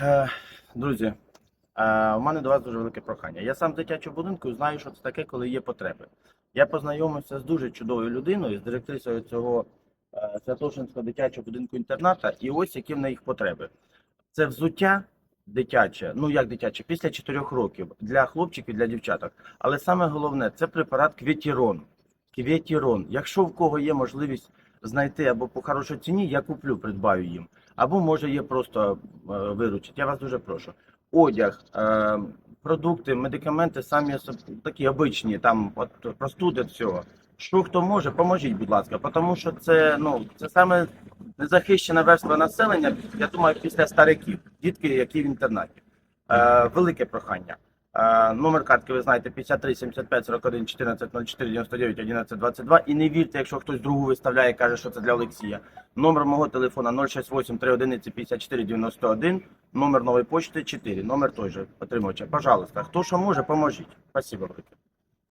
Е, Друзі, е, у мене до вас дуже велике прохання. Я сам з дитячого будинку знаю, що це таке, коли є потреби. Я познайомився з дуже чудовою людиною, з директрисою цього е, Святошинського дитячого будинку інтерната, і ось які в них потреби. Це взуття дитяче, ну як дитяче, після 4 років для хлопчиків, для дівчаток. Але саме головне це препарат Квітірон. Квітірон. Якщо в кого є можливість знайти або по хорошій ціні, я куплю, придбаю їм. Або може є просто е, виручить. Я вас дуже прошу. Одяг, е, продукти, медикаменти самі такі обичні, там от простуди всього. Що хто може, поможіть, будь ласка, тому що це ну це саме незахищена верства населення. Я думаю, після стариків, дітки, які в інтернаті. Е, велике прохання. Е, номер картки ви знаєте 53 75 41 14 04 99 11 22. І не вірте, якщо хтось другу виставляє, каже, що це для Олексія. Номер мого телефона 068 311 54 91. Номер нової почти 4. Номер той же отримувача. Пожалуйста, хто що може, поможіть. Спасибо велике.